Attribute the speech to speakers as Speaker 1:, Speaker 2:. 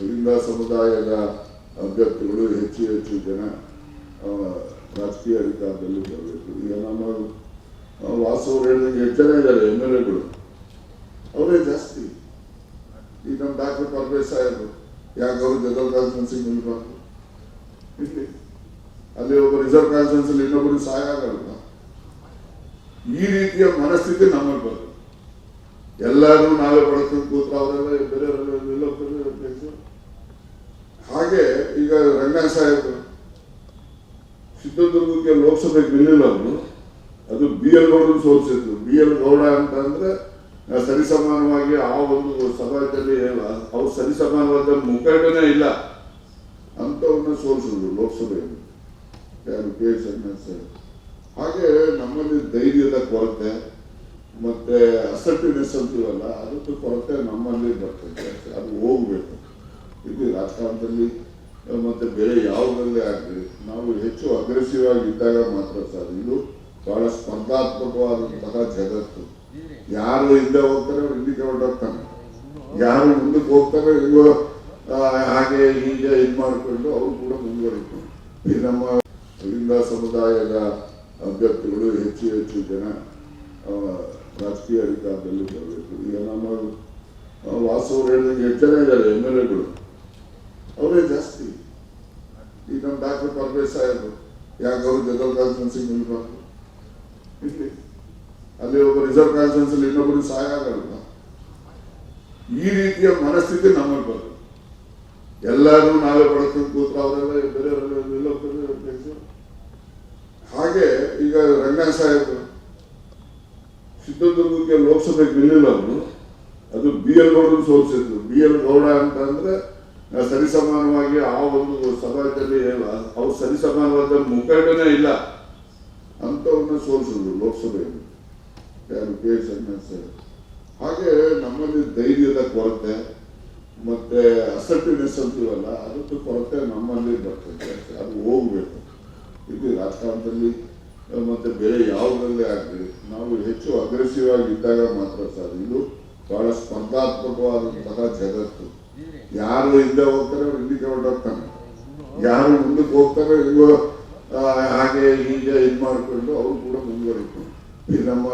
Speaker 1: ಲಿಂಗ ಸಮುದಾಯದ ಅಭ್ಯರ್ಥಿಗಳು ಹೆಚ್ಚು ಹೆಚ್ಚು ಜನ ರಾಜಕೀಯ ಅಧಿಕಾರದಲ್ಲಿ ಬರಬೇಕು. ಈಗ ನಮ್ಮ ವಾಸು ಹೇಳಿದಂಗೆ ಜನ ಇದ್ದಾರೆ, ಎಂ ಎಲ್ ಎಗಳು. ಅವರೇ ಜಾಸ್ತಿ. ಈಗ ನಮ್ಮ ಡಾಕ್ಟರ್ ಪರಮೇಶ್ ಸಾಹೇಬರು, ಯಾಕೆ ಅವರು ಜನರಲ್ ಕಾನ್ಫರೆನ್ಸಿಗೆ ನಿಲ್ಬಾರ್ದು ಇಲ್ಲಿ. ಅಲ್ಲಿ ಒಬ್ಬ ರಿಸರ್ವ್ ಕಾನ್ಫರೆನ್ಸ್ ಅಲ್ಲಿ ಇನ್ನೊಬ್ಬರು ಸಹಾಯ ಆಗಲ್ಲ ಈ ರೀತಿಯ ಮನಸ್ಥಿತಿ ನಮ್ಮಲ್ಲಿ ಬರ್ತದೆ ಎಲ್ಲರೂ ನಾವೇ ಬಳಸ್ಕೊಂಡು ಕೂತ್ರ ಅವರೆಲ್ಲ ಬೇರೆಯವರೆಲ್ಲ ಹಾಗೆ ಈಗ ರಂಗನ ಸಾಹೇಬರು ಚಿತ್ರದುರ್ಗಕ್ಕೆ ಲೋಕಸಭೆ ನಿಲ್ಲಿಲ್ಲ ಅವರು. ಅದು ಬಿ ಎಲ್ ಗೌಡ ಸೋಲಿಸಿದ್ರು. ಬಿ ಎಲ್ ಗೌಡ ಅಂತ ಅಂದ್ರೆ ಸರಿಸಮಾನವಾಗಿ ಆ ಒಂದು ಸಮಾಜದಲ್ಲಿ ಅವ್ರು ಸರಿಸಮಾನವಾದ ಮುಖಂಡನೇ ಇಲ್ಲ ಅಂತವ್ರನ್ನ ಸೋಲಿಸಿದ್ರು ಲೋಕಸಭೆಯಲ್ಲಿ. ಕೆ ಎಸ್ ಸಾಹೇಬ್. ಹಾಗೆ ನಮ್ಮಲ್ಲಿ ಧೈರ್ಯದ ಕೊರತೆ, ಮತ್ತೆ ಅಸರ್ಟಿವ್ನೆಸ್ ಅಂತೀವಲ್ಲ ಅದಕ್ಕೆ ಕೊರತೆ ನಮ್ಮಲ್ಲಿ ಬರ್ತದೆ. ಅದು ಹೋಗ್ಬೇಕು. ಇದು ರಾಜಕಾರಣದಲ್ಲಿ ಮತ್ತೆ ಬೇರೆ ಯಾವುದರಲ್ಲೇ ಆಗಲಿ ನಾವು ಹೆಚ್ಚು ಅಗ್ರೆಸಿವ್ ಆಗಿದ್ದಾಗ ಮಾತ್ರ ಸರ್ ಇದು ಬಹಳ ಸ್ಪರ್ಧಾತ್ಮಕವಾದಂತಹ ಜಗತ್ತು. ಯಾರು ಹಿಂದೆ ಹೋಗ್ತಾರೆ ಹಿಂದಿಗೆ ಹೊರಟೋಗ್ತಾನೆ ಯಾರು ಮುಂದಕ್ಕೆ ಹೋಗ್ತಾರೆ ಇಲ್ಲೋ ಹಾಗೆ ಹೀಗೆ ಇದು ಮಾಡಿಕೊಂಡು ಅವರು ಕೂಡ ಮುಂದುವರಿತು ಈ ನಮ್ಮ ಲಿಂಗ ಸಮುದಾಯದ ಅಭ್ಯರ್ಥಿಗಳು ಹೆಚ್ಚು ಹೆಚ್ಚು ಜನ ರಾಜಕೀಯ ಅಧಿಕಾರದಲ್ಲಿ ಬರಬೇಕು ಈಗ ನಮ್ಮ ಆ, ವಾಸು ಅವ್ರು ಹೇಳಿದಂಗೆ ಎಷ್ಟು ಇದ್ದಾರೆ ಎಂ ಎಲ್ ಎಗಳು. ಅವರೇ ಜಾಸ್ತಿ. ಈಗ ನಮ್ಮ ಡಾಕ್ಟರ್ ಪರಮೇಶ್ ಸಾಹೇಬರು ಯಾಕೆ ಅವರು ಜನರಲ್ ಕಾನ್ಫರೆನ್ಸಿಗೆ ನಿಲ್ಬಾರ್ದು ಇಲ್ಲಿ ಅಲ್ಲಿ ಒಬ್ಬ ರಿಸರ್ವ್ ಕಾನ್ಫರೆನ್ಸ್ ಅಲ್ಲಿ ಇನ್ನೊಬ್ಬರು ಸಹಾಯ ಆಗಲ್ಲ ಈ ರೀತಿಯ ಮನಸ್ಥಿತಿ ನಮ್ಮಲ್ಲಿ ಬರ್ತದೆ ಎಲ್ಲರೂ ನಾವೇ ಪಡ್ಕೊಂಡು ಕೂತ್ರ ಅವರೆಲ್ಲ ಬೇರೆಯವರೆಲ್ಲ ಹಾಗೆ ಈಗ ರಂಗನಾಥ ಸಾಹೇಬ್ ಚಿತ್ರದುರ್ಗಕ್ಕೆ ಲೋಕಸಭೆಗೆ ನಿಲ್ಲಿಲ್ಲ ಅದು ಬಿ ಎಲ್ ಗೌಡ ಸೋಲಿಸಿದ್ರು. ಬಿ ಎಲ್ ಗೌಡ ಅಂತ ಅಂದ್ರೆ ಆ, ಸರಿಸಮಾನವಾಗಿ ಆ ಒಂದು ಸಮಾಜದಲ್ಲಿ ಅವ್ರು ಸರಿಸಮಾನವಾದ ಮುಖಂಡನೇ ಇಲ್ಲ ಅಂತವ್ರನ್ನ ಸೋಲಿಸಿದ್ರು ಲೋಕಸಭೆಯಲ್ಲಿ. ಯಾರು ಕೆ ಎಸ್ ಸಾಹೇಬ್ ಹಾಗೆ ನಮ್ಮಲ್ಲಿ ಧೈರ್ಯದ ಕೊರತೆ ಮತ್ತೆ ಅಸರ್ಟಿವ್ನೆಸ್ ಅಂತೀವಲ್ಲ, ಅದಕ್ಕೆ ಕೊರತೆ ನಮ್ಮಲ್ಲಿ ಬರ್ತದೆ. ಅದು ಹೋಗ್ಬೇಕು. ಇದು ರಾಜಕಾರಣದಲ್ಲಿ, ಮತ್ತೆ ಬೇರೆ ಯಾವುದರಲ್ಲೇ ಆಗಲಿ, ನಾವು ಹೆಚ್ಚು ಅಗ್ರೆಸಿವ್ ಆಗಿ ಇದ್ದಾಗ ಮಾತ್ರ ಸರ್ ಇದು ಬಹಳ ಸ್ಪರ್ಧಾತ್ಮಕವಾದಂತಹ ಜಗತ್ತು. ಯಾರು ಹಿಂದೆ ಹೋಗ್ತಾರೆ ಅವ್ರು ಹಿಂದಕ್ಕೆ ಹೊರಟೋಗ್ತಾನೆ. ಯಾರು ಮುಂದಕ್ಕೆ ಹೋಗ್ತಾರೆ ಇವ ಹಾಗೆ ಹೀಗೆ ಇದು ಮಾಡ್ಕೊಂಡು ಅವರು ಕೂಡ ಮುಂದುವರಿತು. ಈ ನಮ್ಮ